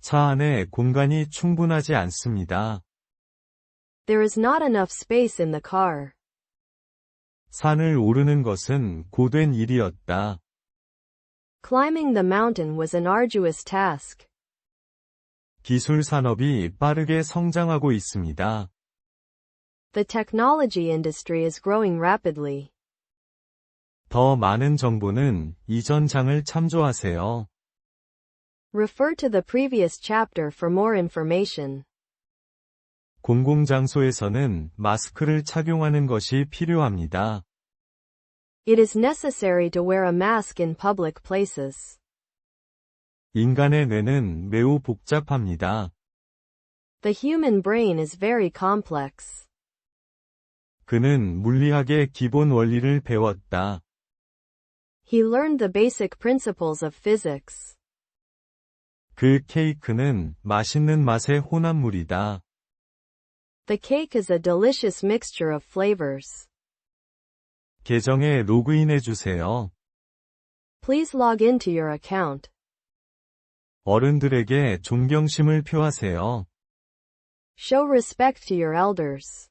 차 안에 공간이 충분하지 않습니다. There is not enough space in the car. 산을 오르는 것은 고된 일이었다. Climbing the mountain was an arduous task. 기술 산업이 빠르게 성장하고 있습니다. The technology industry is growing rapidly. 더 많은 정보는 이전 장을 참조하세요. Refer to the previous chapter for more information. 공공장소에서는 마스크를 착용하는 것이 필요합니다. It is necessary to wear a mask in public places. 인간의 뇌는 매우 복잡합니다. The human brain is very complex. 그는 물리학의 기본 원리를 배웠다. He learned the basic principles of physics. 그 케이크는 맛있는 맛의 혼합물이다. The cake is a delicious mixture of flavors. 계정에 로그인해 주세요. Please log into your account. 어른들에게 존경심을 표하세요. Show respect to your elders.